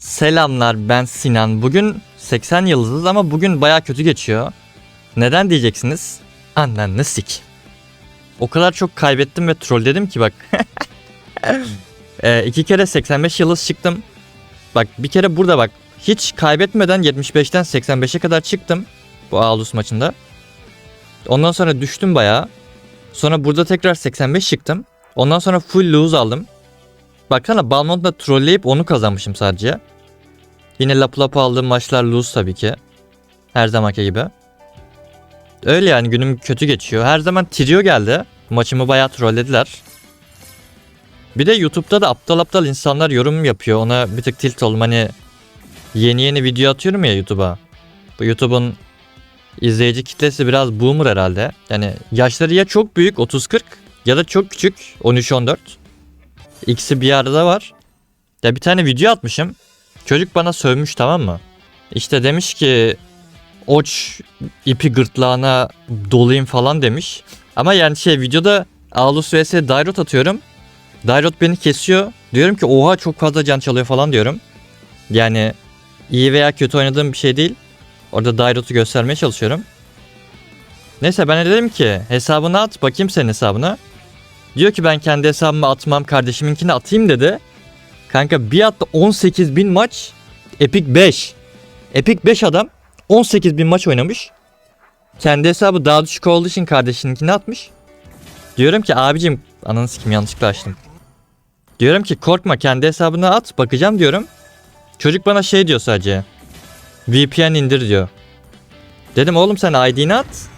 Selamlar ben Sinan. Bugün 80 yıldızız ama bugün baya kötü geçiyor. Neden diyeceksiniz? Ananı sik. O kadar çok kaybettim ve trolledim ki bak. e, iki kere 85 yıldız çıktım. Bak bir kere burada bak. Hiç kaybetmeden 75'ten 85'e kadar çıktım. Bu Ağustos maçında. Ondan sonra düştüm bayağı. Sonra burada tekrar 85 çıktım. Ondan sonra full lose aldım. Baksana Balmont'la trolleyip onu kazanmışım sadece. Yine lapı lapı aldığım maçlar lose tabii ki. Her zamanki gibi. Öyle yani günüm kötü geçiyor. Her zaman trio geldi. Maçımı bayağı trollediler. Bir de YouTube'da da aptal aptal insanlar yorum yapıyor. Ona bir tık tilt oldum. Hani yeni yeni video atıyorum ya YouTube'a. Bu YouTube'un izleyici kitlesi biraz boomer herhalde. Yani yaşları ya çok büyük 30-40 ya da çok küçük 13-14. İkisi bir arada var. Ya bir tane video atmışım. Çocuk bana sövmüş tamam mı? İşte demiş ki oç ipi gırtlağına dolayım falan demiş. Ama yani şey videoda Aulus vs Dairot atıyorum. Dairot beni kesiyor. Diyorum ki oha çok fazla can çalıyor falan diyorum. Yani iyi veya kötü oynadığım bir şey değil. Orada Dairot'u göstermeye çalışıyorum. Neyse ben de dedim ki hesabını at bakayım senin hesabına. Diyor ki ben kendi hesabımı atmam kardeşiminkini atayım dedi. Kanka bir atta 18 bin maç. Epic 5. Epic 5 adam 18 bin maç oynamış. Kendi hesabı daha düşük olduğu için kardeşininkini atmış. Diyorum ki abicim ananı sikim yanlışlıkla açtım. Diyorum ki korkma kendi hesabını at bakacağım diyorum. Çocuk bana şey diyor sadece. VPN indir diyor. Dedim oğlum sen ID'ni at.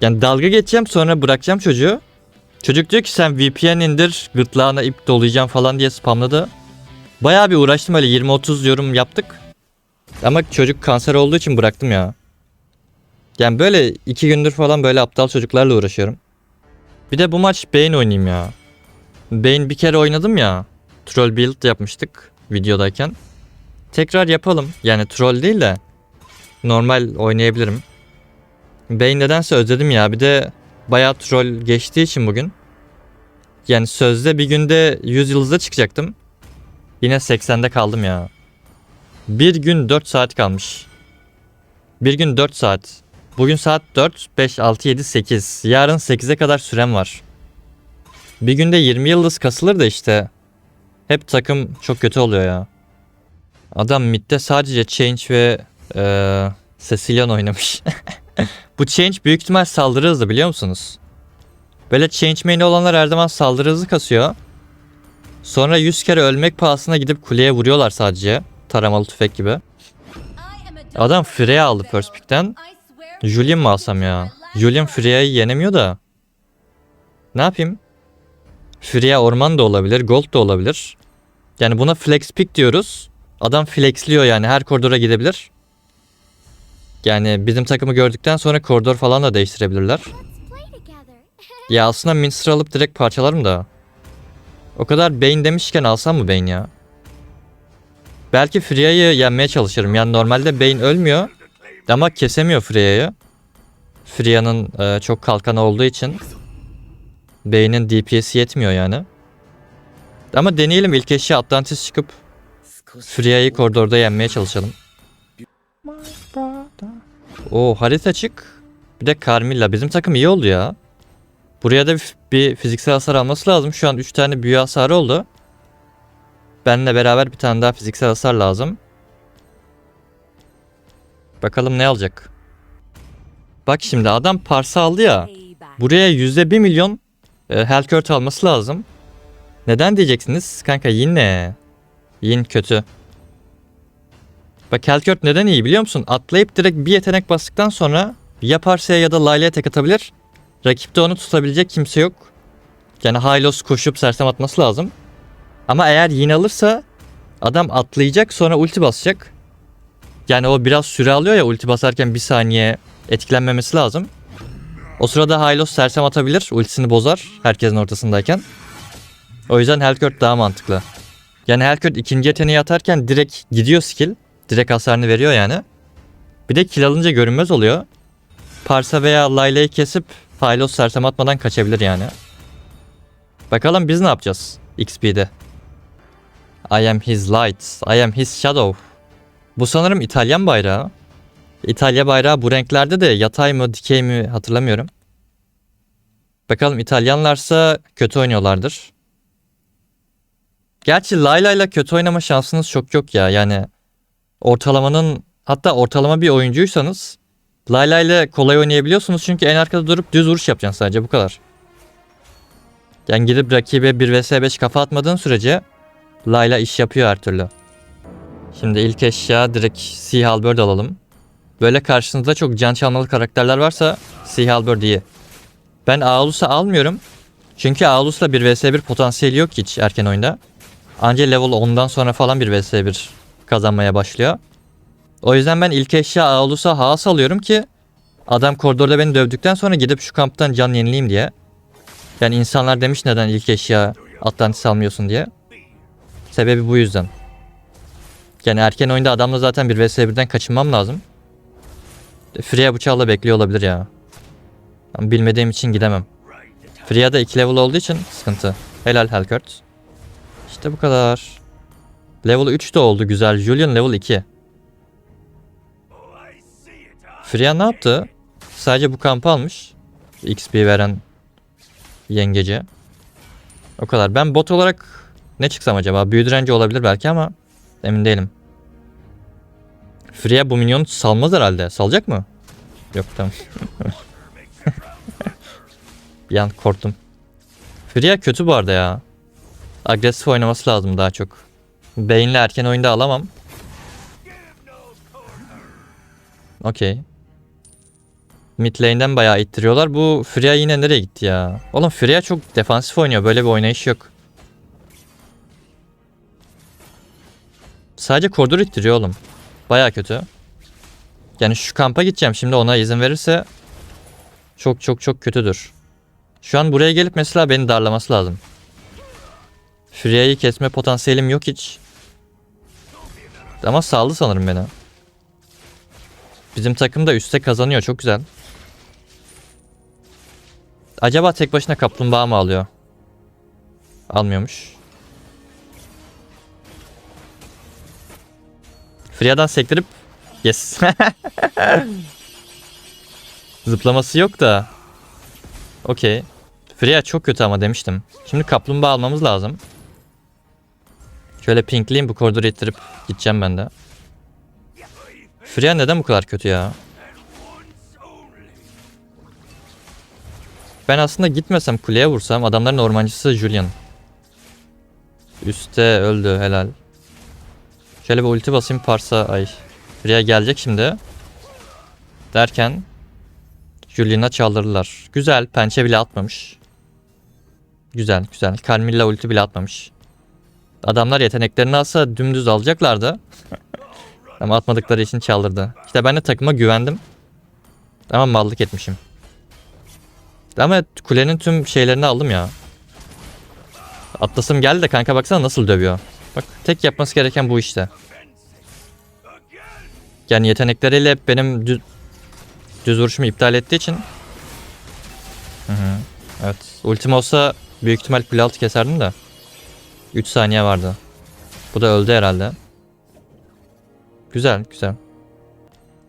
Yani dalga geçeceğim sonra bırakacağım çocuğu. Çocuk diyor ki sen VPN indir gırtlağına ip dolayacağım falan diye spamladı. Bayağı bir uğraştım öyle 20-30 yorum yaptık. Ama çocuk kanser olduğu için bıraktım ya. Yani böyle iki gündür falan böyle aptal çocuklarla uğraşıyorum. Bir de bu maç Bane oynayayım ya. Bane bir kere oynadım ya. Troll build yapmıştık videodayken. Tekrar yapalım. Yani troll değil de normal oynayabilirim. Bane nedense özledim ya. Bir de bayağı troll geçtiği için bugün. Yani sözde bir günde 100 yıldızda çıkacaktım. Yine 80'de kaldım ya. Bir gün 4 saat kalmış. Bir gün 4 saat. Bugün saat 4, 5, 6, 7, 8. Yarın 8'e kadar sürem var. Bir günde 20 yıldız kasılır da işte. Hep takım çok kötü oluyor ya. Adam midde sadece Change ve eee Cecilion oynamış. Bu Change büyük ihtimal saldırı hızı biliyor musunuz? Böyle Change main'i olanlar her zaman saldırı hızı kasıyor. Sonra 100 kere ölmek pahasına gidip kuleye vuruyorlar sadece. Taramalı tüfek gibi. Adam Freya aldı first pick'ten. Julian mı alsam ya? Julian Freya'yı yenemiyor da. Ne yapayım? Freya orman da olabilir, gold da olabilir. Yani buna flex pick diyoruz. Adam flexliyor yani her koridora gidebilir. Yani bizim takımı gördükten sonra koridor falan da değiştirebilirler. Ya aslında Minster alıp direkt parçalarım da. O kadar Bane demişken alsam mı Bane ya? Belki Freya'yı yenmeye çalışırım. Yani normalde Bane ölmüyor. Ama kesemiyor Freya'yı. Freya'nın e, çok kalkan olduğu için. Bane'in DPS'i yetmiyor yani. Ama deneyelim ilk eşya Atlantis çıkıp Freya'yı koridorda yenmeye çalışalım. O harita çık. Bir de Carmilla. Bizim takım iyi oldu ya. Buraya da bir fiziksel hasar alması lazım. Şu an 3 tane büyü hasarı oldu. Benle beraber bir tane daha fiziksel hasar lazım. Bakalım ne alacak. Bak şimdi adam parsa aldı ya. Buraya %1 milyon e, Hellcurt alması lazım. Neden diyeceksiniz? Kanka yine. Yin kötü. Bak Hellcurt neden iyi biliyor musun? Atlayıp direkt bir yetenek bastıktan sonra ya Parsa'ya ya da Layle'ye tek atabilir. Rakipte onu tutabilecek kimse yok. Yani Hylos koşup sersem atması lazım. Ama eğer Yin alırsa adam atlayacak sonra ulti basacak. Yani o biraz süre alıyor ya ulti basarken bir saniye etkilenmemesi lazım. O sırada Hylos sersem atabilir. Ultisini bozar herkesin ortasındayken. O yüzden Hellcurt daha mantıklı. Yani Hellcurt ikinci yeteneği atarken direkt gidiyor skill. Direkt hasarını veriyor yani. Bir de kill alınca görünmez oluyor. Parsa veya Layla'yı kesip Hylos sersem atmadan kaçabilir yani. Bakalım biz ne yapacağız XP'de. I am his light. I am his shadow. Bu sanırım İtalyan bayrağı. İtalya bayrağı bu renklerde de yatay mı dikey mi hatırlamıyorum. Bakalım İtalyanlarsa kötü oynuyorlardır. Gerçi Layla ile kötü oynama şansınız çok yok ya. Yani ortalamanın hatta ortalama bir oyuncuysanız Layla ile kolay oynayabiliyorsunuz çünkü en arkada durup düz vuruş yapacaksın sadece bu kadar. Yani gidip rakibe 1 vs 5 kafa atmadığın sürece Layla iş yapıyor her türlü. Şimdi ilk eşya direkt Sea Halberd alalım. Böyle karşınızda çok can çalmalı karakterler varsa Sea Halberd iyi. Ben Aulus'u almıyorum. Çünkü Aulus'la 1 vs 1 potansiyeli yok hiç erken oyunda. Anca level 10'dan sonra falan 1 vs 1 kazanmaya başlıyor. O yüzden ben ilk eşya Aulus'a Haas alıyorum ki adam koridorda beni dövdükten sonra gidip şu kamptan can yenileyim diye. Yani insanlar demiş neden ilk eşya Atlantis almıyorsun diye. Sebebi bu yüzden. Yani erken oyunda adamla zaten bir vs 1'den kaçınmam lazım. Freya bıçağla bekliyor olabilir ya. Ama bilmediğim için gidemem. Freya da 2 level olduğu için sıkıntı. Helal Helkert. İşte bu kadar. Level 3 de oldu güzel. Julian level 2. Freya ne yaptı? Sadece bu kampı almış. XP veren yengece. O kadar. Ben bot olarak ne çıksam acaba? Büyü direnci olabilir belki ama emin değilim. Freya bu minyonu salmaz herhalde. Salacak mı? Yok tamam. Bir an korktum. Freya kötü bu arada ya. Agresif oynaması lazım daha çok. Beyinle erken oyunda alamam. Okey. Mid lane'den bayağı ittiriyorlar. Bu Freya yine nereye gitti ya? Oğlum Freya çok defansif oynuyor. Böyle bir oynayış yok. Sadece koridor ittiriyor oğlum. Bayağı kötü. Yani şu kampa gideceğim şimdi ona izin verirse çok çok çok kötüdür. Şu an buraya gelip mesela beni darlaması lazım. Freya'yı kesme potansiyelim yok hiç. Ama sağlı sanırım beni. Bizim takım da üstte kazanıyor çok güzel. Acaba tek başına kaplumbağa mı alıyor? Almıyormuş. Freyadan sektirip yes. Zıplaması yok da. Okey. Freya çok kötü ama demiştim. Şimdi kaplumbağa almamız lazım. Şöyle pinkleyeyim bu koridoru ittirip gideceğim ben de. Freya neden bu kadar kötü ya? Ben aslında gitmesem kuleye vursam adamların ormancısı Julian. Üste öldü helal. Şöyle bir ulti basayım parsa ay. Freya gelecek şimdi. Derken Julian'a çaldırdılar. Güzel pençe bile atmamış. Güzel güzel. Carmilla ulti bile atmamış. Adamlar yeteneklerini alsa dümdüz alacaklardı. Ama atmadıkları için çaldırdı. İşte ben de takıma güvendim. Ama mallık etmişim. Ama kulenin tüm şeylerini aldım ya. Atlasım geldi de kanka baksana nasıl dövüyor. Bak tek yapması gereken bu işte. Yani yetenekleriyle hep benim düz, düz vuruşumu iptal ettiği için. Hı hı. Evet. Ultim olsa büyük ihtimal kule altı keserdim de. 3 saniye vardı. Bu da öldü herhalde. Güzel güzel.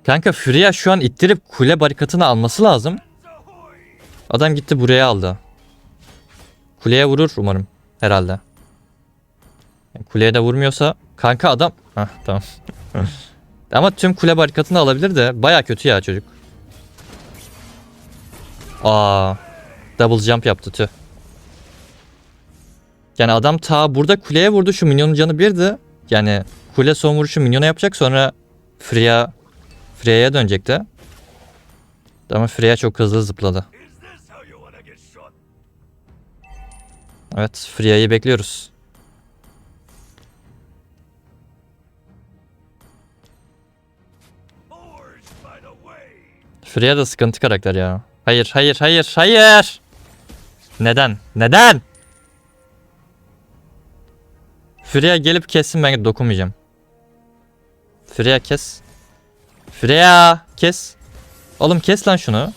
Kanka Freya şu an ittirip kule barikatını alması lazım. Adam gitti buraya aldı. Kuleye vurur umarım. Herhalde. Kuleye de vurmuyorsa. Kanka adam. Hah tamam. Ama tüm kule barikatını alabilir de. Baya kötü ya çocuk. Aa, double jump yaptı tüh. Yani adam ta burada kuleye vurdu. Şu minyonun canı birdi. Yani kule son vuruşu minyona yapacak sonra Freya Freya'ya dönecekti. Ama Freya çok hızlı zıpladı. Evet, Freya'yı bekliyoruz. Freya da sıkıntı karakter ya. Hayır, hayır, hayır, hayır. Neden? Neden? Freya gelip kessin ben dokunmayacağım. Freya kes. Freya kes. Oğlum kes lan şunu.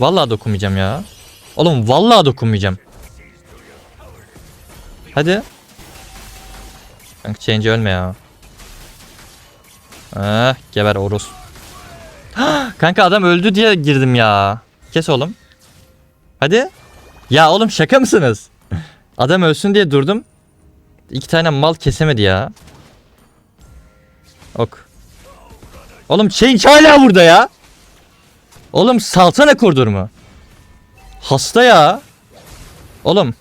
Vallahi dokunmayacağım ya. Oğlum vallahi dokunmayacağım. Hadi. Kanka change ölme ya. Ah geber Orus. Kanka adam öldü diye girdim ya. Kes oğlum. Hadi. Ya oğlum şaka mısınız? Adam ölsün diye durdum. İki tane mal kesemedi ya. Ok. Oğlum change hala burada ya. Oğlum salsana kurdurmu. Hasta ya. Oğlum.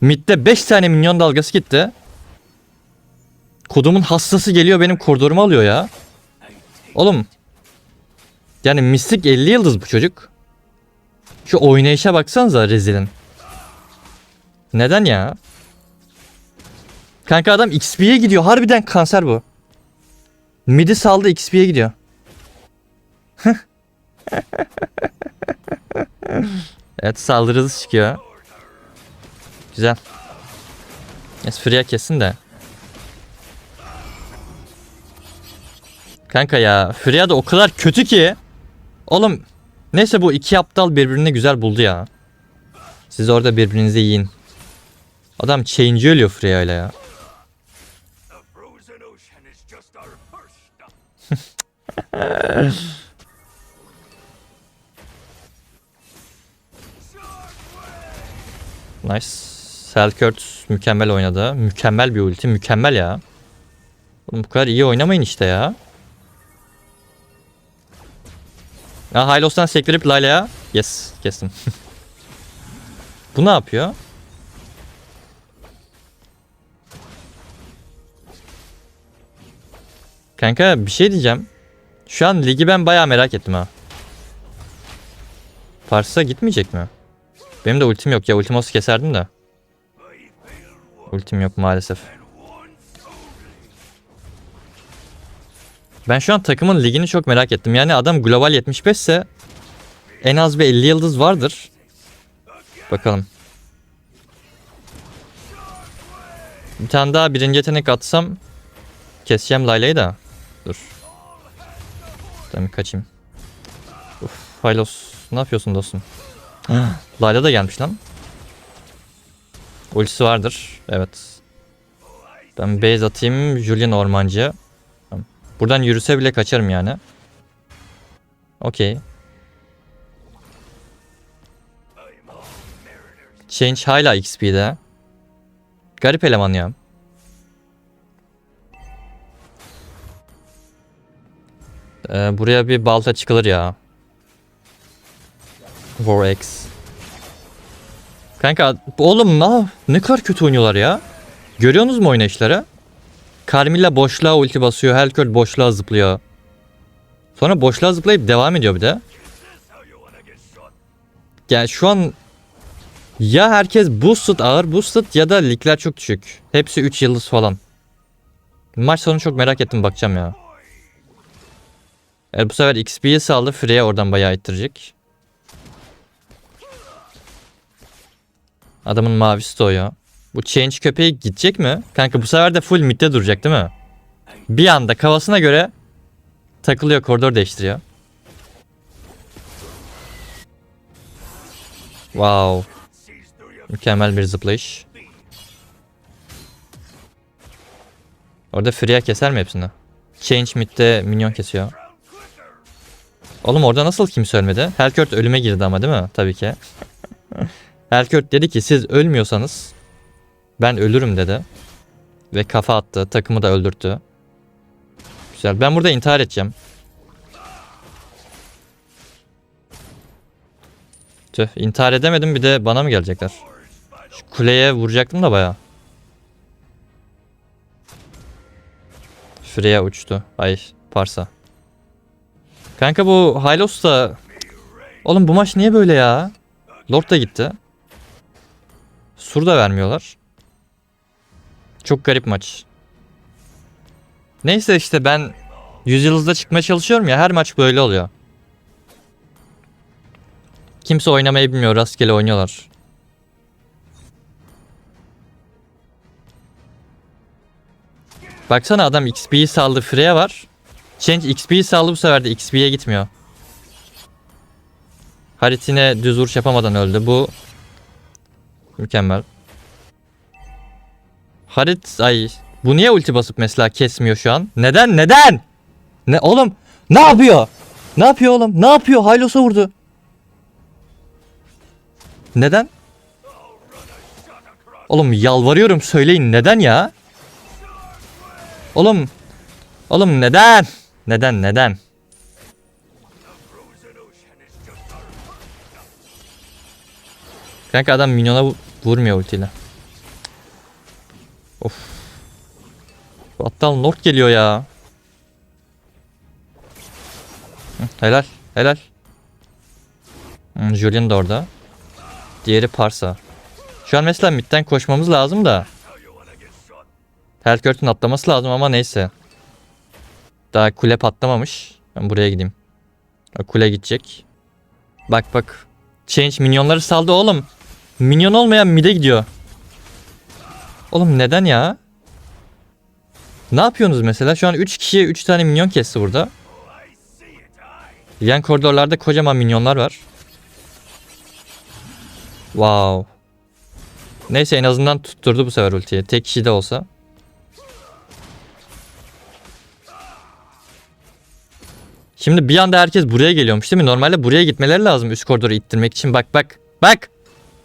Mid'de 5 tane minyon dalgası gitti. Kodumun hastası geliyor benim koridorumu alıyor ya. Oğlum. Yani mistik 50 yıldız bu çocuk. Şu oynayışa baksanıza rezilin. Neden ya? Kanka adam XP'ye gidiyor. Harbiden kanser bu. Midi saldı XP'ye gidiyor. evet saldırı hızı çıkıyor. Güzel. Yes, Freya kesin de. Kanka ya Freya da o kadar kötü ki. Oğlum neyse bu iki aptal birbirini güzel buldu ya. Siz orada birbirinizi yiyin. Adam change ölüyor Freya ile ya. Nice. Selkört mükemmel oynadı. Mükemmel bir ulti. Mükemmel ya. Oğlum bu kadar iyi oynamayın işte ya. Ya Hylos'tan sektirip Layla'ya. Yes. Kestim. bu ne yapıyor? Kanka bir şey diyeceğim. Şu an ligi ben bayağı merak ettim ha. Pars'a gitmeyecek mi? Benim de ultim yok ya. Ultim olsa keserdim de. Ultim yok maalesef. Ben şu an takımın ligini çok merak ettim. Yani adam global 75 ise en az bir 50 yıldız vardır. Bakalım. Bir tane daha birinci yetenek atsam keseceğim Layla'yı da. Dur. Tamam kaçayım. Uf, Hylos ne yapıyorsun dostum? Layla da gelmiş lan. Ultisi vardır. Evet. Ben base atayım Julian Ormancı'ya. Buradan yürüse bile kaçarım yani. Okey. Change hala XP'de. Garip eleman ya. Ee, buraya bir balta çıkılır ya. War X. Kanka oğlum ne ne kadar kötü oynuyorlar ya. Görüyorsunuz mu oynayışları? Carmilla boşluğa ulti basıyor. Helkurt boşluğa zıplıyor. Sonra boşluğa zıplayıp devam ediyor bir de. Yani şu an ya herkes boosted ağır boosted ya da ligler çok düşük. Hepsi 3 yıldız falan. Maç sonu çok merak ettim bakacağım ya. Evet bu sefer XP'yi saldı. Freya oradan bayağı ittirecek. Adamın mavisi ya. Bu change köpeği gidecek mi? Kanka bu sefer de full midde duracak değil mi? Bir anda kafasına göre takılıyor koridor değiştiriyor. Wow. Mükemmel bir zıplayış. Orada Freya keser mi hepsini? Change midde minyon kesiyor. Oğlum orada nasıl kimse ölmedi? Helkurt ölüme girdi ama değil mi? Tabii ki. Helkurt dedi ki siz ölmüyorsanız ben ölürüm dedi. Ve kafa attı. Takımı da öldürttü. Güzel. Ben burada intihar edeceğim. Tüh. intihar edemedim. Bir de bana mı gelecekler? Şu kuleye vuracaktım da baya. Freya uçtu. Ay Parsa. Kanka bu Hylos da... Oğlum bu maç niye böyle ya? Lord da gitti. Sur da vermiyorlar. Çok garip maç. Neyse işte ben 100 yıldızda çıkmaya çalışıyorum ya her maç böyle oluyor. Kimse oynamayı bilmiyor rastgele oynuyorlar. Baksana adam XP'yi saldı Freya var. Change XP'yi saldı bu sefer de XP'ye gitmiyor. Haritine düz vuruş yapamadan öldü. Bu mükemmel. Harit ay Bu niye ulti basıp mesela kesmiyor şu an? Neden? Neden? Ne oğlum? Ne yapıyor? Ne yapıyor oğlum? Ne yapıyor? Haylos'a vurdu. Neden? Oğlum yalvarıyorum söyleyin neden ya? Oğlum. Oğlum neden? Neden neden? Kanka adam minyona vu- vurmuyor ultiyle. Of. Bu aptal Lord geliyor ya. Helal, helal. Julian da orada. Diğeri Parsa. Şu an mesela midden koşmamız lazım da. Helkört'ün atlaması lazım ama neyse. Daha kule patlamamış. Ben buraya gideyim. Kule gidecek. Bak bak. Change minyonları saldı oğlum. Minyon olmayan mid'e gidiyor. Oğlum neden ya? Ne yapıyorsunuz mesela? Şu an 3 kişiye 3 tane minyon kesti burada. Yan koridorlarda kocaman minyonlar var. Wow. Neyse en azından tutturdu bu sefer ultiyi. Tek kişi de olsa. Şimdi bir anda herkes buraya geliyormuş değil mi? Normalde buraya gitmeleri lazım üst koridoru ittirmek için. Bak bak bak.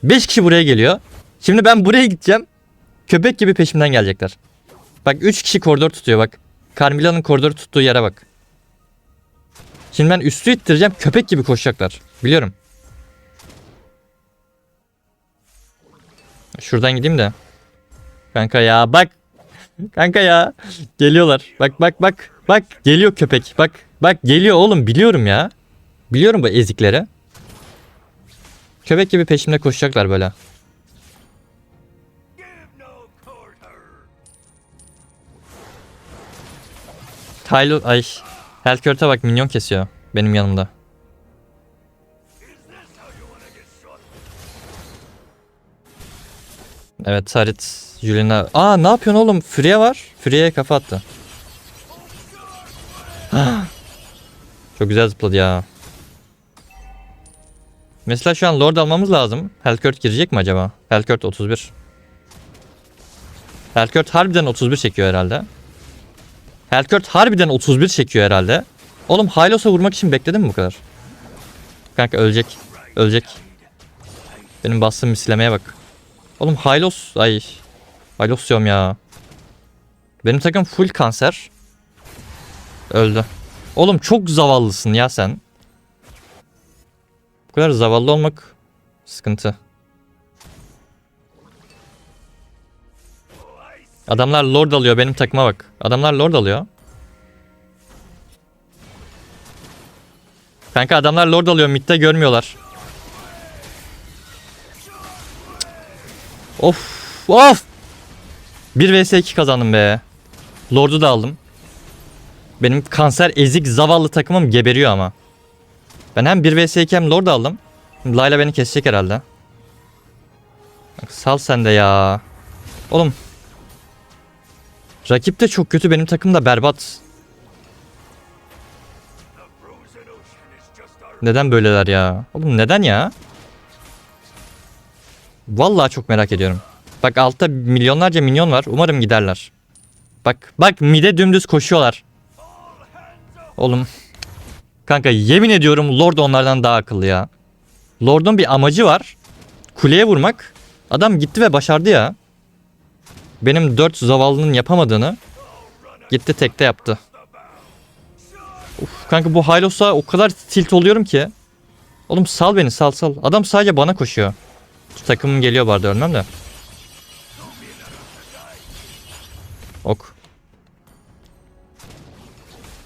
5 kişi buraya geliyor. Şimdi ben buraya gideceğim. Köpek gibi peşimden gelecekler. Bak 3 kişi koridor tutuyor bak. Carmilla'nın koridoru tuttuğu yere bak. Şimdi ben üstü ittireceğim. Köpek gibi koşacaklar. Biliyorum. Şuradan gideyim de. Kanka ya bak. Kanka ya. Geliyorlar. Bak bak bak. Bak geliyor köpek. Bak. Bak geliyor oğlum biliyorum ya. Biliyorum bu ezikleri. Köpek gibi peşimde koşacaklar böyle. Tyler ay. Helkört'e bak minyon kesiyor benim yanımda. Evet Harit Julian'a. Aa ne yapıyorsun oğlum? Freya var. Freya'ya kafa attı. Çok güzel zıpladı ya. Mesela şu an Lord almamız lazım. Helkört girecek mi acaba? Helkört 31. Helkört harbiden 31 çekiyor herhalde. Helkört harbiden 31 çekiyor herhalde. Oğlum Hylos'a vurmak için bekledim mi bu kadar? Kanka ölecek. Ölecek. Benim bastığım mislemeye bak. Oğlum Hylos ay Hylos diyorum ya. Benim takım full kanser. Öldü. Oğlum çok zavallısın ya sen. Bu kadar zavallı olmak sıkıntı. Adamlar lord alıyor benim takıma bak. Adamlar lord alıyor. Kanka adamlar lord alıyor midde görmüyorlar. Of of. 1 vs 2 kazandım be. Lord'u da aldım. Benim kanser ezik zavallı takımım geberiyor ama. Ben hem 1 vs 2 hem Lord aldım. Layla beni kesecek herhalde. Sal sen de ya. Oğlum. Rakip de çok kötü benim takım da berbat. Neden böyleler ya? Oğlum neden ya? Vallahi çok merak ediyorum. Bak altta milyonlarca minyon var. Umarım giderler. Bak bak mide dümdüz koşuyorlar. Oğlum. Kanka yemin ediyorum Lord onlardan daha akıllı ya. Lord'un bir amacı var. Kuleye vurmak. Adam gitti ve başardı ya. Benim dört zavallının yapamadığını gitti tekte yaptı. Uf, kanka bu Hylos'a o kadar tilt oluyorum ki. Oğlum sal beni sal sal. Adam sadece bana koşuyor. Takımım geliyor bu arada ölmem de. Ok.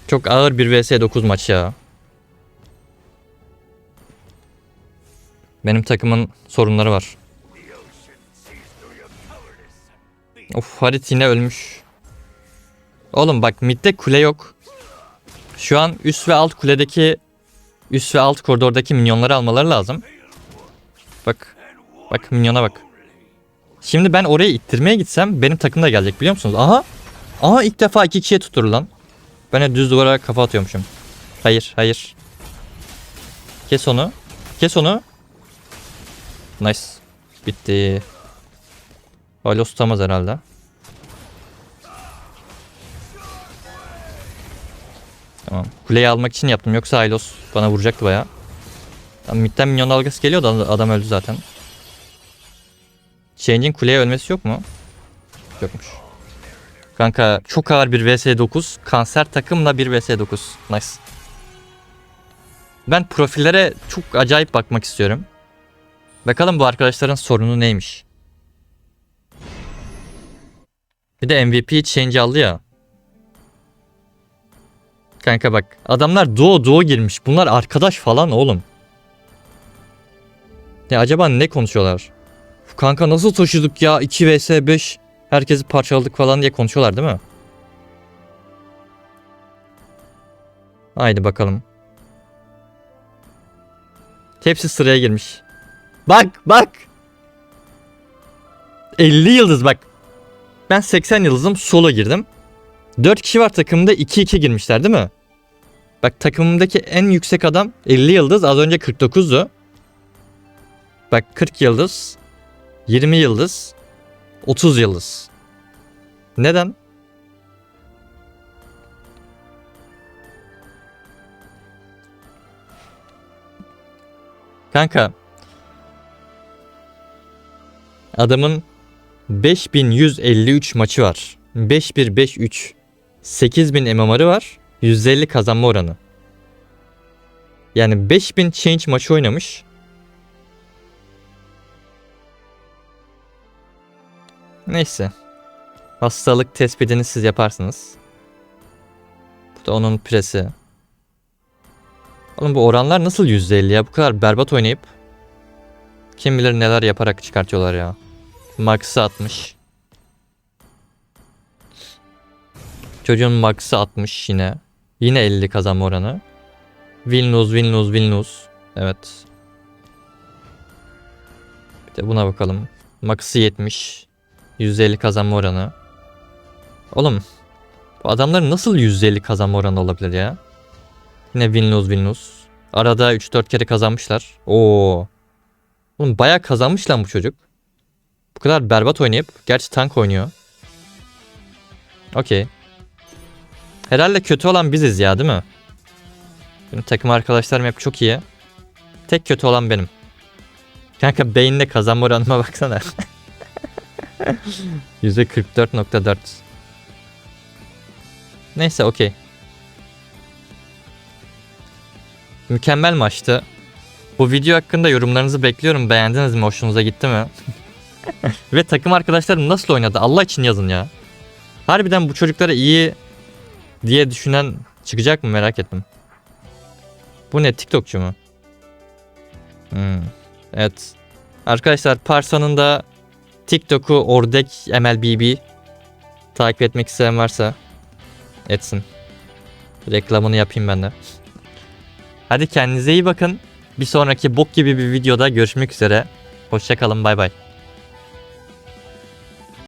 Çok ağır bir vs 9 maç ya. Benim takımın sorunları var. Of Harit yine ölmüş. Oğlum bak midde kule yok. Şu an üst ve alt kuledeki üst ve alt koridordaki minyonları almaları lazım. Bak. Bak minyona bak. Şimdi ben oraya ittirmeye gitsem benim takım da gelecek biliyor musunuz? Aha. Aha ilk defa iki kişiye tutur lan. Ben de düz duvara kafa atıyormuşum. Hayır hayır. Kes onu. Kes onu. Nice. Bitti. Alo tutamaz herhalde. Tamam. Kuleyi almak için yaptım. Yoksa Aylos bana vuracaktı baya. Midden minyon dalgası geliyor da adam öldü zaten. Change'in kuleye ölmesi yok mu? Yokmuş. Kanka çok ağır bir vs9. Kanser takımla bir vs9. Nice. Ben profillere çok acayip bakmak istiyorum. Bakalım bu arkadaşların sorunu neymiş. Bir de MVP change aldı ya. Kanka bak adamlar duo duo girmiş. Bunlar arkadaş falan oğlum. Ya acaba ne konuşuyorlar? Kanka nasıl taşıdık ya 2 vs 5 herkesi parçaladık falan diye konuşuyorlar değil mi? Haydi bakalım. Hepsi sıraya girmiş. Bak bak. 50 yıldız bak. Ben 80 yıldızım solo girdim. 4 kişi var takımda 2-2 girmişler değil mi? Bak takımımdaki en yüksek adam 50 yıldız az önce 49'du. Bak 40 yıldız. 20 yıldız. 30 yıldız. Neden? Kanka. Adamın 5153 maçı var. 5153. 8000 MMR'ı var. 150 kazanma oranı. Yani 5000 change maçı oynamış. Neyse. Hastalık tespitini siz yaparsınız. Bu da onun presi. Oğlum bu oranlar nasıl %50 ya? Bu kadar berbat oynayıp kim bilir neler yaparak çıkartıyorlar ya. Max'ı atmış. Çocuğun max'ı atmış yine. Yine 50 kazanma oranı. Vilnus, Vilnus, Vilnus. Evet. Bir de buna bakalım. Max'ı 70. 150 kazanma oranı. Oğlum. Bu adamların nasıl 150 kazanma oranı olabilir ya? Yine Vilnus, Vilnus. Arada 3-4 kere kazanmışlar. Oo. Oğlum bayağı kazanmış lan bu çocuk. Bu kadar berbat oynayıp. Gerçi tank oynuyor. Okey. Herhalde kötü olan biziz ya değil mi? Benim takım arkadaşlarım hep çok iyi. Tek kötü olan benim. Kanka beyinle kazanma oranıma baksana. %44.4 Neyse okey. Mükemmel maçtı. Bu video hakkında yorumlarınızı bekliyorum. Beğendiniz mi? Hoşunuza gitti mi? Ve takım arkadaşlarım nasıl oynadı? Allah için yazın ya. Harbiden bu çocuklara iyi diye düşünen çıkacak mı merak ettim. Bu ne TikTokçu mu? Hmm. Evet. Arkadaşlar Parsa'nın da TikTok'u Ordek MLBB takip etmek isteyen varsa etsin. Reklamını yapayım ben de. Hadi kendinize iyi bakın. Bir sonraki bok gibi bir videoda görüşmek üzere. Hoşçakalın bay bay.